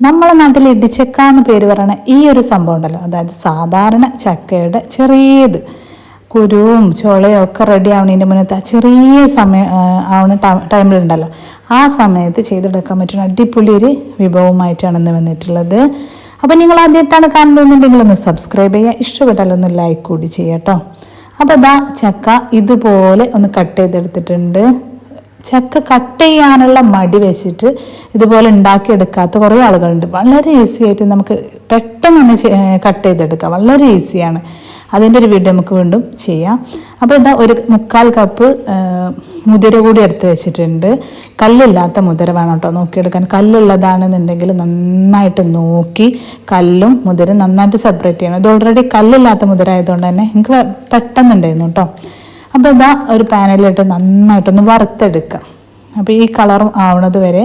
നമ്മളെ നാട്ടിൽ ഇടിച്ചക്ക എന്ന് പേര് പറയുന്ന ഈ ഒരു സംഭവം ഉണ്ടല്ലോ. അതായത് സാധാരണ ചക്കയുടെ ചെറിയത് കുരുവും ചുളയും ഒക്കെ റെഡി ആവണതിന്റെ മുന്നത്തെ ആ ചെറിയ സമയം ആവണ ടൈമിലുണ്ടല്ലോ ആ സമയത്ത് ചെയ്തെടുക്കാൻ പറ്റുന്ന അടിപൊളി ഒരു വിഭവമായിട്ടാണ് ഇന്ന് വന്നിട്ടുള്ളത്. അപ്പോൾ നിങ്ങൾ ആദ്യമായിട്ടാണ് കാണുന്നതെന്നുണ്ടെങ്കിൽ ഒന്ന് സബ്സ്ക്രൈബ് ചെയ്യുക. ഇഷ്ടപ്പെട്ടാൽ ഒന്ന് ലൈക്ക് കൂടി ചെയ്യാം കേട്ടോ അപ്പോൾ ഇതാ ചക്ക ഇതുപോലെ ഒന്ന് കട്ട് ചെയ്തെടുത്തിട്ടുണ്ട്. ചക്ക കട്ട് ചെയ്യാനുള്ള മടി വെച്ചിട്ട് ഇതുപോലെ ഉണ്ടാക്കിയെടുക്കാത്ത കുറേ ആളുകളുണ്ട്. വളരെ ഈസി ആയിട്ട് നമുക്ക് പെട്ടെന്ന് തന്നെ കട്ട് ചെയ്തെടുക്കാം. വളരെ ഈസിയാണ് അതിന്റെ ഒരു വീഡിയോ നമുക്ക് വീണ്ടും ചെയ്യാം. അപ്പോൾ ഇതാ ഒരു മുക്കാൽ കപ്പ് മുതിര കൂടി എടുത്ത് വെച്ചിട്ടുണ്ട്. കല്ലില്ലാത്ത മുതിര വേണം കേട്ടോ നോക്കിയെടുക്കാൻ. കല്ലുള്ളതാണെന്നുണ്ടെങ്കിൽ നന്നായിട്ട് നോക്കി കല്ലും മുതിരും നന്നായിട്ട് സെപ്പറേറ്റ് ചെയ്യണം. ഇത് ഓൾറെഡി കല്ലില്ലാത്ത മുതിര ആയതുകൊണ്ട് തന്നെ എനിക്ക് പെട്ടെന്നുണ്ടായിരുന്നു കേട്ടോ. അപ്പോൾ ഇതാ ഒരു പാനലിലിട്ട് നന്നായിട്ടൊന്ന് വറുത്തെടുക്കുക അപ്പോൾ ഈ കളർ ആവണത് വരെ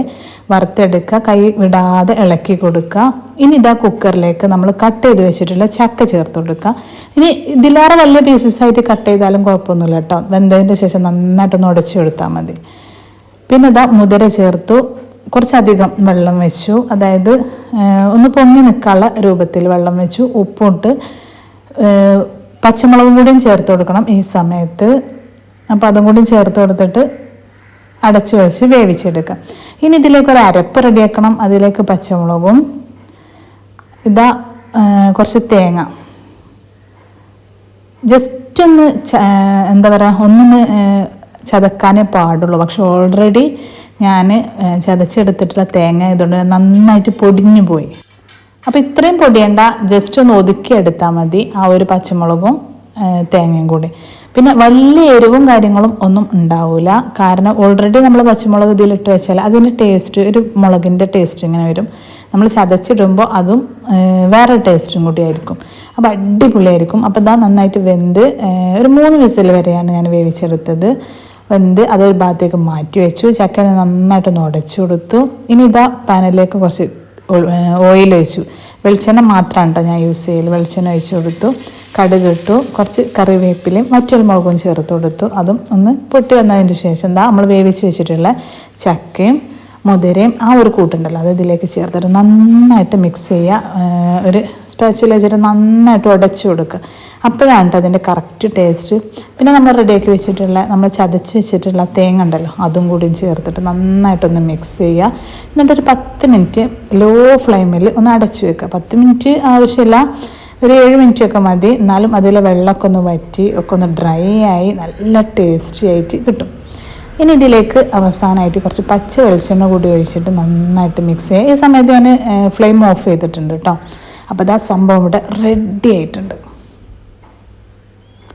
വറുത്തെടുക്കുക കൈ വിടാതെ ഇളക്കി കൊടുക്കുക ഇനി ഇതാ കുക്കറിലേക്ക് നമ്മൾ കട്ട് ചെയ്ത് വെച്ചിട്ടുള്ള ചക്ക ചേർത്ത് കൊടുക്കുക ഇനി ഇതിലേറെ വലിയ പീസസ് ആയിട്ട് കട്ട് ചെയ്താലും കുഴപ്പമൊന്നുമില്ല കേട്ടോ വെന്തതിന്റെ ശേഷം നന്നായിട്ടൊന്ന് ഉടച്ചു കൊടുത്താൽ മതി. പിന്നെ ഇതാ മുതിര ചേർത്തു. കുറച്ചധികം വെള്ളം വെച്ചു. അതായത് ഒന്ന് പൊങ്ങി നിൽക്കാനുള്ള രൂപത്തിൽ വെള്ളം വെച്ചു. ഉപ്പിട്ട് പച്ചമുളകും കൂടിയും ചേർത്ത് കൊടുക്കണം ഈ സമയത്ത്. അപ്പോൾ അതും കൂടിയും ചേർത്ത് കൊടുത്തിട്ട് അടച്ചു വെച്ച് വേവിച്ചെടുക്കാം. ഇനി ഇതിലേക്ക് ഒരു അരപ്പ് റെഡിയാക്കണം. അതിലേക്ക് പച്ചമുളകും ഇതാ കുറച്ച് തേങ്ങ. ജസ്റ്റ് ഒന്ന് എന്താ പറയുക ഒന്നൊന്ന് ചതക്കാനേ പാടുള്ളൂ. പക്ഷെ ഓൾറെഡി ഞാൻ ചതച്ചെടുത്തിട്ടുള്ള തേങ്ങ ഇതുകൊണ്ട് നന്നായിട്ട് പൊടിഞ്ഞു പോയി. അപ്പോൾ ഇത്രയും പൊടിയണ്ട ജസ്റ്റ് ഒന്ന് ഒതുക്കി എടുത്താൽ മതി. ആ ഒരു പച്ചമുളകും തേങ്ങയും കൂടി. പിന്നെ വലിയ എരിവും കാര്യങ്ങളും ഒന്നും ഉണ്ടാവില്ല കാരണം ഓൾറെഡി നമ്മൾ പച്ചമുളക് ഇതിലിട്ട് വെച്ചാൽ അതിന്റെ ടേസ്റ്റ് ഒരു മുളകിന്റെ ടേസ്റ്റ് ഇങ്ങനെ വരും. നമ്മൾ ചതച്ചിടുമ്പോൾ അതും വേറെ ടേസ്റ്റും കൂടി ആയിരിക്കും. അപ്പോൾ അടിപൊളിയായിരിക്കും. അപ്പോൾ ഇതാ നന്നായിട്ട് വെന്ത് ഒരു മൂന്ന് വിസിൽ വരെയാണ് ഞാൻ വേവിച്ചെടുത്തത്. വെന്ത് അതൊരു ഭാഗത്തേക്ക് മാറ്റി വെച്ചു. ചക്കനെ നന്നായിട്ടൊന്ന് ഉടച്ചു കൊടുത്തു. ഇനി ഇതാ പാനലിലേക്ക് കുറച്ച് ഓയിൽ ഒഴിച്ചു. വെളിച്ചെണ്ണ മാത്രമാണ് കേട്ടോ ഞാൻ യൂസ് ചെയ്യൽ വെളിച്ചെണ്ണ ഒഴിച്ചു കൊടുത്തു. കടുക് ഇട്ടു. കുറച്ച് കറിവേപ്പിലയും മുളകും ചേർത്ത് കൊടുത്തു. അതും ഒന്ന് പൊട്ടി വന്നതിന് ശേഷം എന്താ നമ്മൾ വേവിച്ച് വെച്ചിട്ടുള്ള ചക്കയും മുതിരയും ആ ഒരു കൂട്ടുണ്ടല്ലോ അത് ഇതിലേക്ക് ചേർത്തിട്ട് നന്നായിട്ട് മിക്സ് ചെയ്യുക ഒരു സ്പാച്ചുല വെച്ചിട്ട് നന്നായിട്ട് ഉടച്ചു കൊടുക്കുക. അപ്പോഴാണ് കേട്ടോ അതിന്റെ കറക്റ്റ് ടേസ്റ്റ് പിന്നെ നമ്മൾ റെഡിയാക്കി വെച്ചിട്ടുള്ള നമ്മൾ ചതച്ച് വെച്ചിട്ടുള്ള തേങ്ങ ഉണ്ടല്ലോ അതും കൂടി ചേർത്തിട്ട് നന്നായിട്ടൊന്ന് മിക്സ് ചെയ്യുക. എന്നിട്ടൊരു പത്ത് മിനിറ്റ് ലോ ഫ്ലെയിമിൽ ഒന്ന് അടച്ചു വെക്കുക. പത്ത് മിനിറ്റ് ആവശ്യമില്ല. ഒരു ഏഴ് മിനിറ്റ് ഒക്കെ മതി. എന്നാലും അതിലെ വെള്ളമൊക്കെ ഒന്ന് വറ്റി ഒക്കെ ഒന്ന് ഡ്രൈ ആയി നല്ല ടേസ്റ്റി ആയിട്ട് കിട്ടും. ഇനി ഇതിലേക്ക് അവസാനമായിട്ട് കുറച്ച് പച്ച വെളിച്ചെണ്ണ കൂടി ഒഴിച്ചിട്ട് നന്നായിട്ട് മിക്സ് ചെയ്യുക. ഈ സമയത്ത് ഞാൻ ഫ്ലെയിം ഓഫ് ചെയ്തിട്ടുണ്ട് കേട്ടോ അപ്പോൾ ഇതാ സംഭവം ഇവിടെ റെഡി ആയിട്ടുണ്ട്.